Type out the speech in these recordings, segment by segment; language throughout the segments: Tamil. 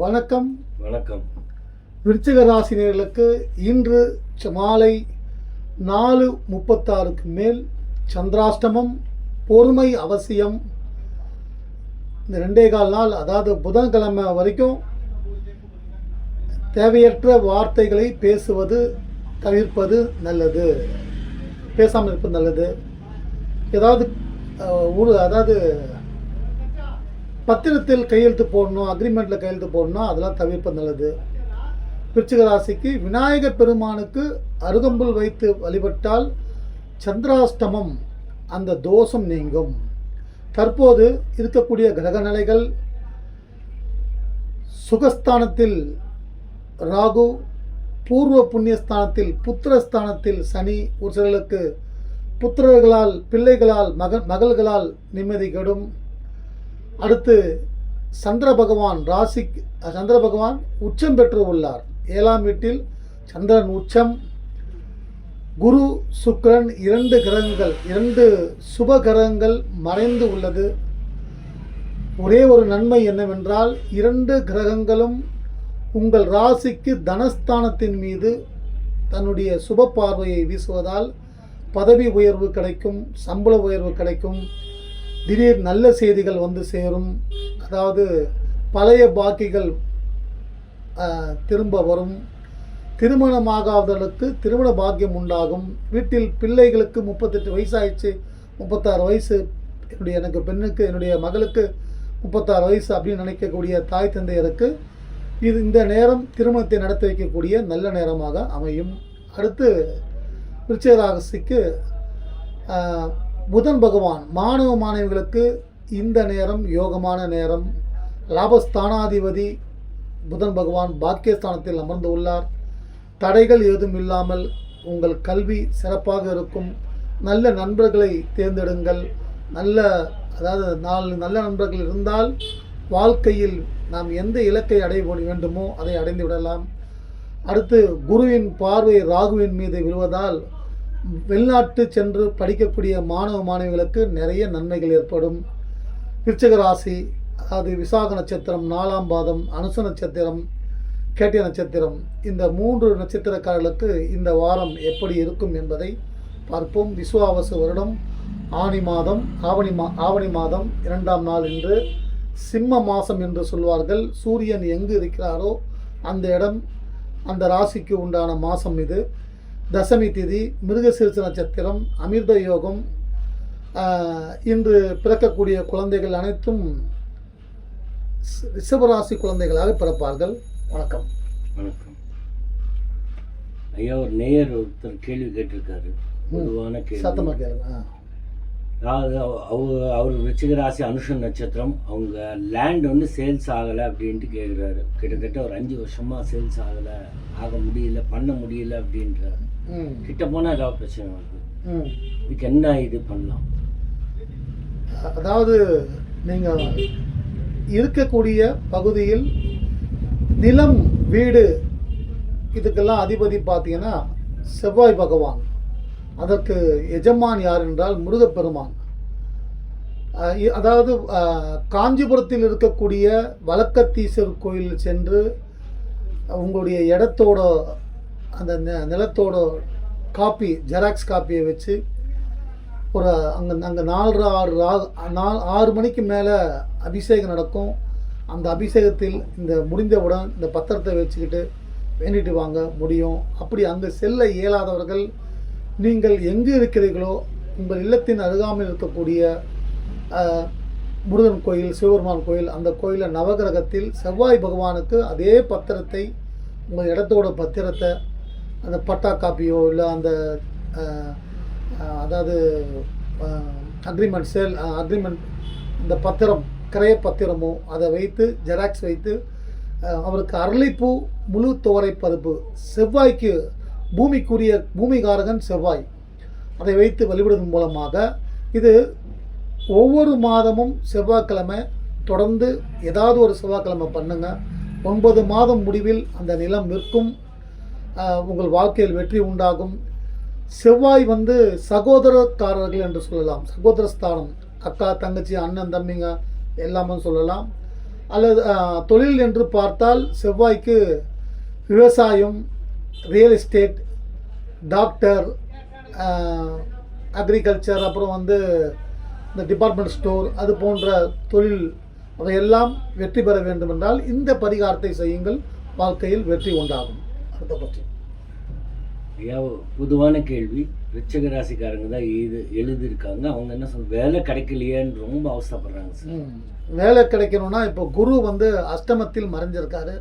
வணக்கம். வணக்கம். விருச்சிக ராசினியர்களுக்கு இன்று மாலை நாலு முப்பத்தாறுக்கு மேல் சந்திராஷ்டமம் பொறுமை அவசியம். இந்த ரெண்டே கால் நாள் அதாவது புதன்கிழமை வரைக்கும் தேவையற்ற வார்த்தைகளை பேசுவது தவிர்ப்பது நல்லது. பேசாமல் இருப்பது நல்லது. ஏதாவது ஒரு அதாவது பத்திரத்தில் கையெழுத்து போடணும் அக்ரிமெண்ட்டில் கையெழுத்து போடணும் அதெல்லாம் தவிர்ப்பது நல்லது. விருச்சிக ராசிக்கு விநாயகர் பெருமானுக்கு அருகம்புல் வைத்து வழிபட்டால் சந்திராஷ்டமம் அந்த தோஷம் நீங்கும். தற்போது இருக்கக்கூடிய கிரக நிலைகள் சுகஸ்தானத்தில் ராகு பூர்வ புண்ணியஸ்தானத்தில் புத்திரஸ்தானத்தில் சனி ஒரு சிலருக்கு புத்திரர்களால் பிள்ளைகளால் மக மகள்களால் நிம்மதி கெடும். அடுத்து சந்திர பகவான் ராசி சந்திர பகவான் உச்சம் பெற்று உள்ளார். ஏழாம் வீட்டில் சந்திரன் உச்சம். குரு சுக்கரன் இரண்டு கிரகங்கள் இரண்டு சுப கிரகங்கள் மறைந்து உள்ளது. ஒரே ஒரு நன்மை என்னவென்றால் இரண்டு கிரகங்களும் உங்கள் ராசிக்கு தனஸ்தானத்தின் மீது தன்னுடைய சுப பார்வையை வீசுவதால் பதவி உயர்வு கிடைக்கும் சம்பள உயர்வு கிடைக்கும். திடீர் நல்ல செய்திகள் வந்து சேரும். அதாவது பழைய பாக்கிகள் திரும்ப வரும். திருமணமாகாதவர்களுக்கு திருமண பாக்கியம் உண்டாகும். வீட்டில் பிள்ளைகளுக்கு முப்பத்தெட்டு வயசாயிடுச்சு. முப்பத்தாறு வயசு. என்னுடைய எனக்கு பெண்ணுக்கு என்னுடைய மகளுக்கு முப்பத்தாறு வயசு அப்படின்னு நினைக்கக்கூடிய தாய் தந்தையருக்கு இது இந்த நேரம் திருமணத்தை நடத்தி வைக்கக்கூடிய நல்ல நேரமாக அமையும். அடுத்து விருச்சிக ராசிக்கு புதன் பகவான் மாணவ மாணவிகளுக்கு இந்த நேரம் யோகமான நேரம். லாபஸ்தானாதிபதி புதன் பகவான் பாக்கியஸ்தானத்தில் அமர்ந்து உள்ளார். தடைகள் ஏதும் இல்லாமல் உங்கள் கல்வி சிறப்பாக இருக்கும். நல்ல நண்பர்களை தேர்ந்தெடுங்கள். நல்ல அதாவது நாலு நல்ல நண்பர்கள் இருந்தால் வாழ்க்கையில் நாம் எந்த இலக்கை அடைய வேண்டுமோ அதை அடைந்து விடலாம். அடுத்து குருவின் பார்வை ராகுவின் மீது விழுவதால் வெளிநாட்டு சென்று படிக்கக்கூடிய மாணவ மாணவிகளுக்கு நிறைய நன்மைகள் ஏற்படும். விருச்சிக ராசி அதாவது விசாக நட்சத்திரம் நாலாம் பாதம் அனுச நட்சத்திரம் கேட்டிய நட்சத்திரம் இந்த மூன்று நட்சத்திரக்காரர்களுக்கு இந்த வாரம் எப்படி இருக்கும் என்பதை பார்ப்போம். விசுவாவசு வருடம் ஆனி மாதம் ஆவணி மா ஆவணி மாதம் இரண்டாம் நாள் என்று சிம்ம மாதம் என்று சொல்வார்கள். சூரியன் எங்கு இருக்கிறாரோ அந்த இடம் அந்த ராசிக்கு உண்டான மாதம் இது. தசமி திதி மிருகசீர்ஷ நட்சத்திரம் அமிர்த யோகம் இன்று பிறக்கக்கூடிய குழந்தைகள் அனைத்தும் ரிஷபராசி குழந்தைகளாக பிறப்பார்கள். வணக்கம். வணக்கம். ஐயா ஒரு நேயர் ஒருத்தர் கேள்வி கேட்டிருக்காரு. பொதுவான கேள்வி. சத்தமாக கேளுங்க. ஆ. அதாவது அவ- அவ அவர் விருச்சிக ராசி அனுஷன் நட்சத்திரம். அவங்க லேண்ட் வந்து சேல்ஸ் ஆகலை அப்படின்ட்டு கேட்குறாரு கிட்டத்தட்ட ஒரு அஞ்சு வருஷமாக சேல்ஸ் ஆகலை. ஆக முடியல பண்ண முடியல அப்படின்றாரு. கிட்ட போனால் ஏதாவது பிரச்சனை வருது. ம். இதுக்கு என்ன இது பண்ணலாம்? அதாவது நீங்கள் இருக்கக்கூடிய பகுதியில் நிலம் வீடு இதுக்கெல்லாம் அதிபதி பார்த்தீங்கன்னா செவ்வாய் பகவான். அதற்கு எஜமான் யார் என்றால் முருகப்பெருமான். அதாவது காஞ்சிபுரத்தில் இருக்கக்கூடிய வழக்கத்தீஸ்வரர் கோயில் சென்று உங்களுடைய இடத்தோட அந்த நிலத்தோட காப்பி ஜெராக்ஸ் காப்பியை வச்சு ஒரு அங்கே அங்கே நாலு ஆறு ரா நாலு ஆறு மணிக்கு மேலே அபிஷேகம் நடக்கும். அந்த அபிஷேகத்தில் இந்த முடிந்தவுடன் இந்த பத்திரத்தை வச்சுக்கிட்டு வேண்டிட்டு வாங்க முடியும். அப்படி அங்கே செல்ல இயலாதவர்கள் நீங்கள் எங்கு இருக்கிறீர்களோ உங்கள் இல்லத்தின் அருகாமையில் இருக்கக்கூடிய முருகன் கோயில் சிவபெருமான் கோயில் அந்த கோயிலில் நவகிரகத்தில் செவ்வாய் பகவானுக்கு அதே பத்திரத்தை உங்கள் இடத்தோட பத்திரத்தை அந்த பட்டா காப்பியோ இல்லை அந்த அதாவது அக்ரிமெண்ட் சேல் அக்ரிமெண்ட் இந்த பத்திரம் கிரய பத்திரமோ அதை வைத்து ஜெராக்ஸ் வைத்து அவருக்கு அரளிப்பூ முழு துவரை பருப்பு செவ்வாய்க்கு பூமிக்குரிய பூமிகாரகன் செவ்வாய். அதை வைத்து வழிபடுவதன் மூலமாக இது ஒவ்வொரு மாதமும் செவ்வாய்க்கிழமை தொடர்ந்து ஏதாவது ஒரு செவ்வாய்க்கிழமை பண்ணுங்க. ஒன்பது மாதம் முடிவில் அந்த நிலம் விற்கும். உங்கள் வாழ்க்கையில் வெற்றி உண்டாகும். செவ்வாய் வந்து சகோதரக்காரர்கள் என்று சொல்லலாம். சகோதர ஸ்தானம் அக்கா தங்கச்சி அண்ணன் தம்பிங்க எல்லாமே சொல்லலாம். அல்லது தொழில் என்று பார்த்தால் செவ்வாய்க்கு விவசாயம் ரியல் எஸ்டேட் டாக்டர் அக்ரிகல்ச்சர் அப்புறம் வந்து இந்த டிபார்ட்மெண்ட் ஸ்டோர் அது போன்ற தொழில் அவையெல்லாம் வெற்றி பெற வேண்டும் என்றால் இந்த பரிகாரத்தை செய்யுங்கள். வாழ்க்கையில் வெற்றி உண்டாகும். அடுத்த பற்றி ஐயா பொதுவான கேள்வி. ரிச்சக ராசிக்காரங்க தான் இது எழுதியிருக்காங்க. அவங்க என்ன சொல் வேலை கிடைக்கலையேன்னு ரொம்ப அவசரப்படுறாங்க சார். வேலை கிடைக்கணும்னா இப்போ குரு வந்து அஷ்டமத்தில் மறைஞ்சிருக்காரு.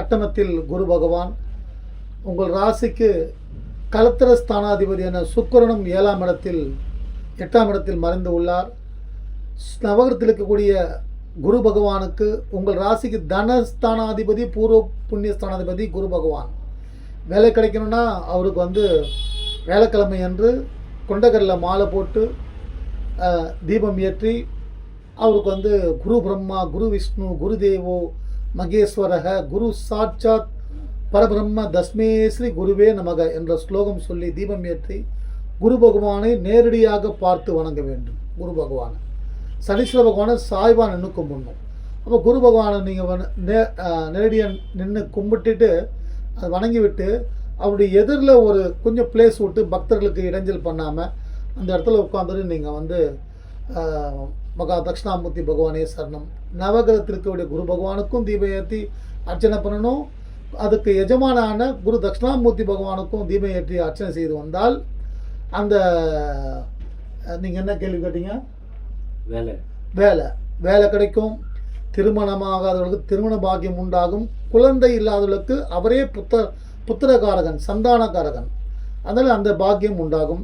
அட்டமத்தில் குரு பகவான். உங்கள் ராசிக்கு கலத்திர ஸ்தானாதிபதியான சுக்கிரனும் ஏழாம் இடத்தில் எட்டாம் இடத்தில் மறைந்து உள்ளார். நவகரத்தில் இருக்கக்கூடிய குரு பகவானுக்கு உங்கள் ராசிக்கு தனஸ்தானாதிபதி பூர்வ புண்ணியஸ்தானாதிபதி குரு பகவான். வேலை கிடைக்கணும்னா அவருக்கு வந்து வேலைக்கிழமை அன்று கொண்டகரில் மாலை போட்டு தீபம் ஏற்றி அவருக்கு வந்து குரு பிரம்மா குரு விஷ்ணு குரு தேவோ மகேஸ்வரக குரு சாட்சாத் பரபிரம்ம தஸ்மே ஸ்ரீ குருவே நமக என்ற ஸ்லோகம் சொல்லி தீபம் ஏற்றி குரு பகவானை நேரடியாக பார்த்து வணங்க வேண்டும். குரு பகவானை. சனீஸ்வர பகவானை சாய்வா நின்று கும்பிடணும். அப்போ குரு பகவானை நீங்கள் நே நேரடியாக நின்று கும்பிட்டுட்டு அதை வணங்கி விட்டு அவருடைய எதிரில் ஒரு கொஞ்சம் பிளேஸ் விட்டு பக்தர்களுக்கு இடைஞ்சல் பண்ணாமல் அந்த இடத்துல உட்காந்துட்டு நீங்கள் வந்து மகா தட்சிணாமூர்த்தி பகவானே சரணம். நவகிரகத்தில் இருக்கக்கூடிய குரு பகவானுக்கும் தீபம் ஏற்றி அர்ச்சனை பண்ணணும். அதுக்கு எஜமானான குரு தட்சிணாமூர்த்தி பகவானுக்கும் தீபம் ஏற்றி அர்ச்சனை செய்து வந்தால் அந்த நீங்கள் என்ன கேள்வி கேட்டீங்க? வேலை. வேலை. வேலை கிடைக்கும் திருமணமாகாதவர்களுக்கு திருமண பாக்கியம் உண்டாகும். குழந்தை இல்லாதவர்களுக்கு அவரே புத்த புத்திரகாரகன் சந்தானகாரகன் அதனால் அந்த பாக்கியம் உண்டாகும்.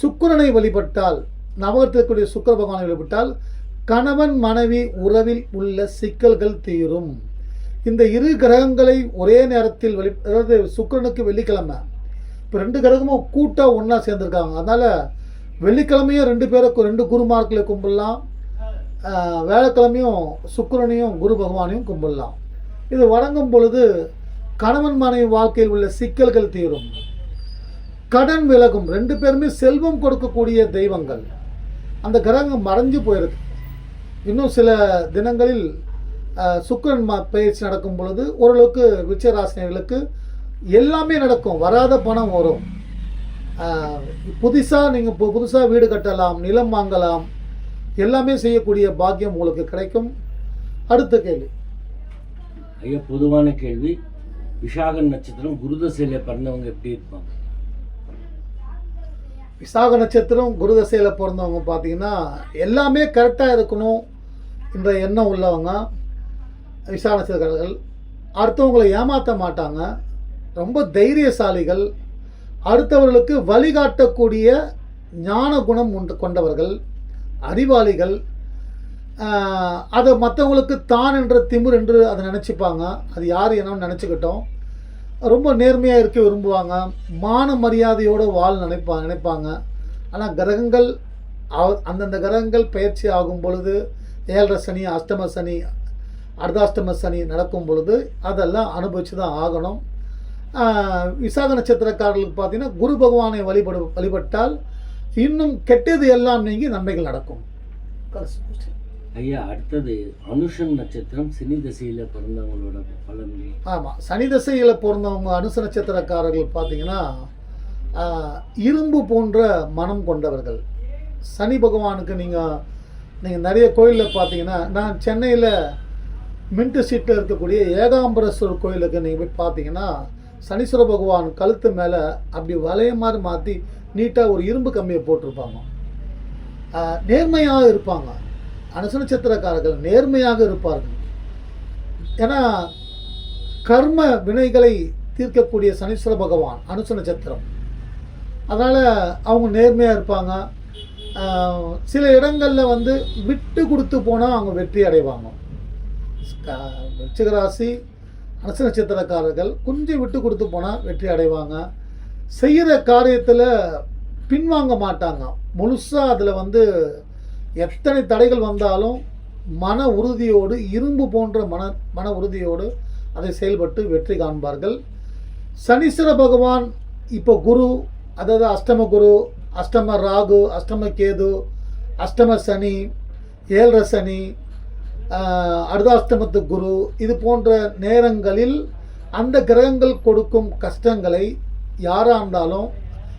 சுக்கிரனை வழிபட்டால் நவகத்திற்குரிய சுக்கிர பகவானை வழிபட்டால் கணவன் மனைவி உறவில் உள்ள சிக்கல்கள் தீரும். இந்த இரு கிரகங்களை ஒரே நேரத்தில் வெளி அதாவது சுக்கரனுக்கு வெள்ளிக்கிழமை. இப்போ ரெண்டு கிரகமும் கூட்டாக ஒன்றா சேர்ந்துருக்காங்க. அதனால் வெள்ளிக்கிழமையும் ரெண்டு பேருக்கும் ரெண்டு குருமார்களை கும்பிடலாம். வேலைக்கிழமையும் சுக்கரனையும் குரு பகவானையும் கும்பிடலாம். இது வணங்கும் பொழுது கணவன் மனைவி வாழ்க்கையில் உள்ள சிக்கல்கள் தீரும். கடன் விலகும். ரெண்டு பேருமே செல்வம் கொடுக்கக்கூடிய தெய்வங்கள். அந்த கிரகம் மறைஞ்சு போயிருக்கு. இன்னும் சில தினங்களில் சுக்கரன் பயிற்சி நடக்கும் பொழுது ஓரளவுக்கு விச்சராசினியர்களுக்கு எல்லாமே நடக்கும். வராத பணம் வரும். புதுசாக நீங்கள் இப்போ புதுசாக வீடு கட்டலாம் நிலம் வாங்கலாம் எல்லாமே செய்யக்கூடிய பாக்கியம் உங்களுக்கு கிடைக்கும். அடுத்த கேள்வி. ஐயா பொதுவான கேள்வி. விஷாக நட்சத்திரம் குருதசையில் பிறந்தவங்க எப்படி இருப்பாங்க? விசாக நட்சத்திரம் குரு தசையில் பிறந்தவங்க பார்த்தீங்கன்னா எல்லாமே கரெக்டாக இருக்கணும் என்ற எண்ணம் உள்ளவங்க விசாக நட்சத்திரக்காரர்கள். அடுத்தவங்களை ஏமாற்ற மாட்டாங்க. ரொம்ப தைரியசாலிகள் அடுத்தவர்களுக்கு வழிகாட்டக்கூடிய ஞான குணம் உண்டு கொண்டவர்கள் அறிவாளிகள் அதை மற்றவங்களுக்கு தான் என்ற திமிர் என்று அதை நினச்சிப்பாங்க. அது யார் என்னன்னு நினச்சிக்கிட்டோம். ரொம்ப நேர்மையாக இருக்க விரும்புவாங்க. மான மரியாதையோடு வாழ் நினைப்பா நினைப்பாங்க. ஆனால் கிரகங்கள் அவ- அந்தந்த கிரகங்கள் பயிற்சி ஆகும் பொழுது ஏழரை சனி அஷ்டம சனி அர்த்தாஷ்டம சனி நடக்கும் பொழுது அதெல்லாம் அனுபவித்து தான் ஆகணும். விசாக நட்சத்திரக்காரர்களுக்கு பார்த்தீங்கன்னா குரு பகவானை வழிபடு வழிபட்டால் இன்னும் கெட்டது எல்லாம் நீங்கி நன்மைகள் நடக்கும். ஐயா அடுத்தது அனுஷன் நட்சத்திரம் சினி தசையில் பிறந்தவங்களோட பலன்கள். ஆமாம் சனி திசையில் பிறந்தவங்க அனுச நட்சத்திரக்காரர்கள் பார்த்தீங்கன்னா இரும்பு போன்ற மனம் கொண்டவர்கள். சனி பகவானுக்கு நீங்கள் நீங்கள் நிறைய கோயிலில் பார்த்தீங்கன்னா நான் சென்னையில் மின்ட் சீட்டில் இருக்கக்கூடிய ஏகாம்பரேஸ்வரர் கோயிலுக்கு நீங்கள் போய் பார்த்தீங்கன்னா சனீஸ்வர பகவான் கழுத்து மேலே அப்படி வளைய மாதிரி மாற்றி நீட்டாக ஒரு இரும்பு கம்மியை போட்டிருப்பாங்க. நேர்மையாக இருப்பாங்க. அனுச நட்சத்திரக்காரர்கள் நேர்மையாக இருப்பார்கள். ஏன்னா கர்ம வினைகளை தீர்க்கக்கூடிய சனீஸ்வர பகவான் அனுச நட்சத்திரம் அதனால் அவங்க நேர்மையாக இருப்பாங்க. சில இடங்களில் வந்து விட்டு கொடுத்து போனால் அவங்க வெற்றி அடைவாங்க. விருச்சிகராசி அரசு நட்சத்திரக்காரர்கள் கொஞ்சம் விட்டு கொடுத்து போனால் வெற்றி அடைவாங்க. செய்கிற காரியத்தில் பின்வாங்க மாட்டாங்க. முழுசாக அதில் வந்து எத்தனை தடைகள் வந்தாலும் மன உறுதியோடு இரும்பு போன்ற மன மன உறுதியோடு அதை செயல்பட்டு வெற்றி காண்பார்கள். சனீஸ்வர பகவான் இப்போ குரு அதாவது அஷ்டம குரு அஷ்டம ராகு அஷ்டம கேது அஷ்டம சனி ஏழரை சனி ஆஹ், குரு இது போன்ற நேரங்களில் அந்த கிரகங்கள் கொடுக்கும் கஷ்டங்களை யாராக இருந்தாலும்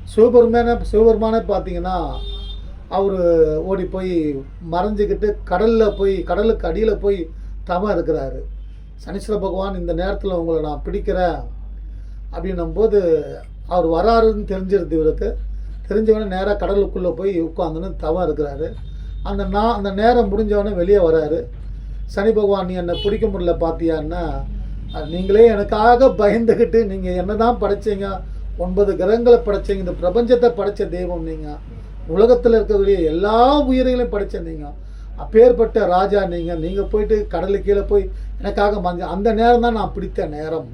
சிவபெருமான சிவபெருமானே பார்த்தீங்கன்னா அவர் ஓடி போய் மறைஞ்சிக்கிட்டு கடலில் போய் கடலுக்கு அடியில் போய் தம இருக்கிறாரு. சனீஸ்வர பகவான் இந்த நேரத்தில் உங்களை நான் பிடிக்கிறேன் அப்படின்னும் போது அவர் வராருன்னு தெரிஞ்சிருது இவருக்கு. தெரிஞ்சவொடனே நேராக கடலுக்குள்ளே போய் உட்காந்துன்னு தவம் இருக்கிறாரு. அந்த நான் அந்த நேரம் முடிஞ்சவொடனே வெளியே வராரு. சனி பகவான் நீ என்னை பிடிக்க முடியல பார்த்தியான்னா நீங்களே எனக்காக பயந்துக்கிட்டு நீங்கள் என்ன தான் படைச்சீங்க? ஒன்பது கிரகங்களை படைச்சீங்க. இந்த பிரபஞ்சத்தை படைச்ச தெய்வம் நீங்கள் உலகத்தில் இருக்கக்கூடிய எல்லா உயிர்களையும் படைச்ச நீங்கள் அப்பேற்பட்ட ராஜா நீங்கள் நீங்கள் போயிட்டு கடலுக்கு கீழே போய் எனக்காக மஞ்ச அந்த நேரம் தான் நான் பிடித்த நேரம்.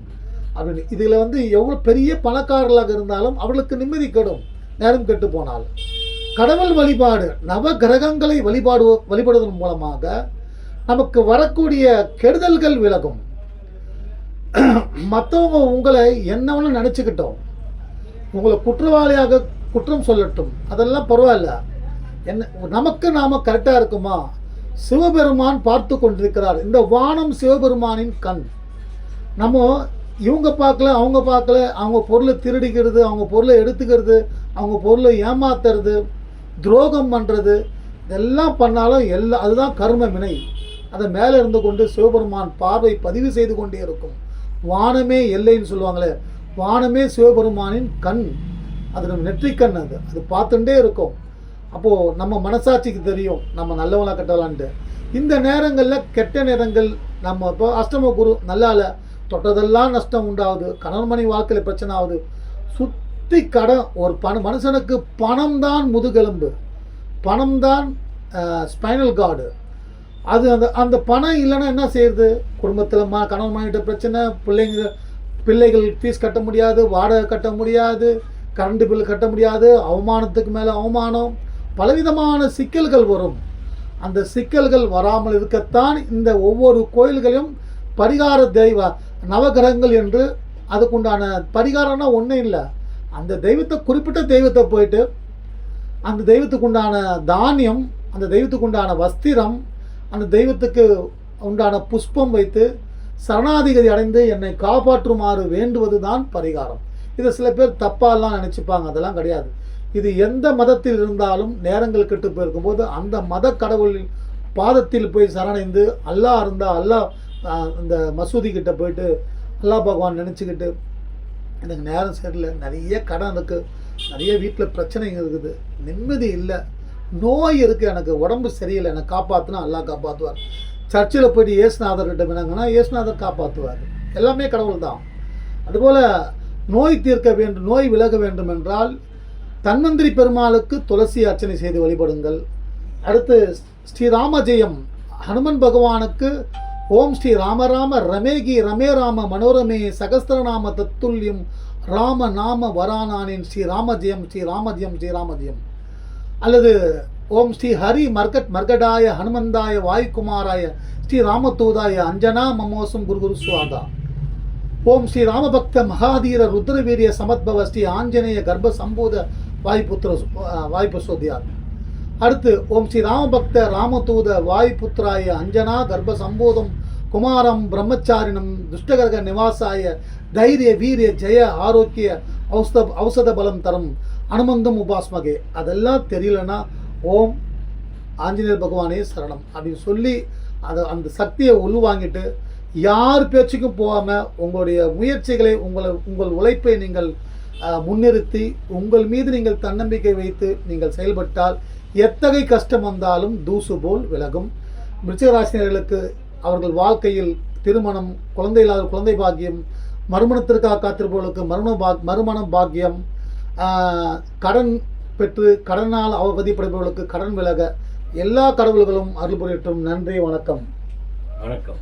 அப்படின்னு. இதில் வந்து எவ்வளோ பெரிய பணக்காரர்களாக இருந்தாலும் அவர்களுக்கு நிம்மதி கெடும். நேரம் கெட்டு போனால். கடவுள் வழிபாடு நவ கிரகங்களை வழிபாடு வழிபடுவதன் மூலமாக நமக்கு வரக்கூடிய கெடுதல்கள் விலகும். மற்றவங்க உங்களை என்னவென்னு நினச்சிக்கிட்டோம் உங்களை குற்றவாளியாக குற்றம் சொல்லட்டும் அதெல்லாம் பரவாயில்ல. என்ன நமக்கு நாம் கரெக்டாக இருக்குமா? சிவபெருமான் பார்த்து கொண்டிருக்கிறார். இந்த வானம் சிவபெருமானின் கண். நம்ம இவங்க பார்க்கல அவங்க பார்க்கல அவங்க பொருளை திருடிக்கிறது அவங்க பொருளை எடுத்துக்கிறது அவங்க பொருளை ஏமாத்துறது துரோகம் பண்ணுறது இதெல்லாம் பண்ணாலும் எல்லா அதுதான் கர்ம வினை. அதை மேலே இருந்து கொண்டு சிவபெருமான் பார்வை பதிவு செய்து கொண்டே இருக்கும். வானமே எல்லைன்னு சொல்லுவாங்களே வானமே சிவபெருமானின் கண். அது நம்ம நெற்றிக்கண் அது. அது பார்த்துட்டே இருக்கும். அப்போது நம்ம மனசாட்சிக்கு தெரியும் நம்ம நல்லவனாக கட்டலான்ட்டு இந்த நேரங்களில் கெட்ட நேரங்கள் நம்ம இப்போ அஷ்டம குரு நல்லால தொட்டதெல்லாம் நஷ்டம் உண்டாகுது கணவன் மணி வாழ்க்கையில் பிரச்சனை ஆகுது. சுற்றி கடன் ஒரு பண மனுஷனுக்கு பணம் தான் முதுகெலும்பு. பணம் தான் ஸ்பைனல் கார்டு. அது அந்த அந்த பணம் இல்லைன்னா என்ன செய்யுது குடும்பத்தில் மா கணவன் மனைவிட்ட பிரச்சனை பிள்ளைங்க பிள்ளைகள் ஃபீஸ் கட்ட முடியாது வாடகை கட்ட முடியாது கரண்ட் பில் கட்ட முடியாது அவமானத்துக்கு மேலே அவமானம். பலவிதமான சிக்கல்கள் வரும். அந்த சிக்கல்கள் வராமல் இருக்கத்தான் இந்த ஒவ்வொரு கோயில்களையும் பரிகார தெய்வ நவகிரகங்கள் என்று அதுக்குண்டான பரிகாரம்னா ஒன்றும் இல்லை. அந்த தெய்வத்தை குறிப்பிட்ட தெய்வத்தை போயிட்டு அந்த தெய்வத்துக்கு உண்டான தானியம் அந்த தெய்வத்துக்கு உண்டான வஸ்திரம் அந்த தெய்வத்துக்கு உண்டான புஷ்பம் வைத்து சரணாதிகதி அடைந்து என்னை காப்பாற்றுமாறு வேண்டுவது தான் பரிகாரம். இதை சில பேர் தப்பாலாம் நினச்சிப்பாங்க அதெல்லாம் கிடையாது. இது எந்த மதத்தில் இருந்தாலும் நேரங்கள் கெட்டு போயிருக்கும்போது அந்த மத கடவுளின் பாதத்தில் போய் சரணடைந்து அல்லாஹ் இருந்தால் அல்லாஹ் இந்த மசூதி கிட்ட போயிட்டு அல்லாஹ் பகவான் நினச்சிக்கிட்டு எனக்கு நேரம் சரியில்லை நிறைய கடன் இருக்குது நிறைய வீட்டில் பிரச்சனைங்க இருக்குது நிம்மதி இல்லை நோய் இருக்குது எனக்கு உடம்பு சரியில்லை என்னை காப்பாற்றினா அல்லாஹ் காப்பாற்றுவார் சர்ச்சில் போயிட்டு இயேசுநாதர்கிட்ட வினாங்கன்னா இயேசுநாதர் காப்பாற்றுவார் எல்லாமே கடவுள் தான் அதுபோல் நோய் தீர்க்க வேண்டும் நோய் விலக வேண்டும் என்றால் தன்வந்திரி பெருமாளுக்கு துளசி அர்ச்சனை செய்து வழிபடுங்கள். அடுத்து ஸ்ரீராம ஜெயம். ஹனுமன் பகவானுக்கு ஓம் ஸ்ரீ ராமராம ரமேகி ரமே ராம மனோரமே சகஸ்திரநாம தத்துல்யம் ராம நாம வரானானின் ஸ்ரீ ராமஜெயம் ஸ்ரீ ராமஜெயம் ஸ்ரீ ராமஜெயம் அல்லது ஓம் ஸ்ரீ ஹரி மர்கட் மர்கடாய ஹனுமந்தாய வாயுகுமாராய ஸ்ரீ ராமதூதாய அஞ்சனா மமோசம் குரு குரு ஓம் ஸ்ரீ ராமபக்த மகாதீர ருத்ரவீரிய சமத்பவ ஸ்ரீ ஆஞ்சநேய கர்ப்ப சம்பூத வாயுபுத்திர வாயுபசோதியார். அடுத்து ஓம் ஸ்ரீ ராமபக்த ராமதூத வாய்புத்திராய அஞ்சனா கர்ப்ப சம்போதம் குமாரம் பிரம்மச்சாரிணம் துஷ்டகர்க நிவாசாய தைரிய வீரிய ஜெய ஆரோக்கிய ஔஷத ஔஷத பலம் தரும். அனுமந்தம் உபாஸ்மகே. அதெல்லாம் தெரியலன்னா ஓம் ஆஞ்சநேயர் பகவானே சரணம் அப்படின்னு சொல்லி அதை அந்த சக்தியை உள்வாங்கிட்டு யார் பேச்சுக்கும் போகாமல் உங்களுடைய முயற்சிகளை உங்களை உங்கள் உழைப்பை நீங்கள் முன்னிறுத்தி உங்கள் மீது நீங்கள் தன்னம்பிக்கை வைத்து நீங்கள் செயல்பட்டால் எத்தகைய கஷ்டம் வந்தாலும் தூசு போல் விலகும். விருச்சிகராசினியர்களுக்கு அவர்கள் வாழ்க்கையில் திருமணம் குழந்தை இல்லாத குழந்தை பாக்கியம் மறுமணத்திற்காக காத்திருப்பவர்களுக்கு மறுமண பா மறுமணம் பாக்கியம் கடன் பெற்று கடனால் அவதிப்படுபவர்களுக்கு கடன் விலக எல்லா கடவுள்களும் அருள் புரியட்டும். நன்றி வணக்கம். வணக்கம்.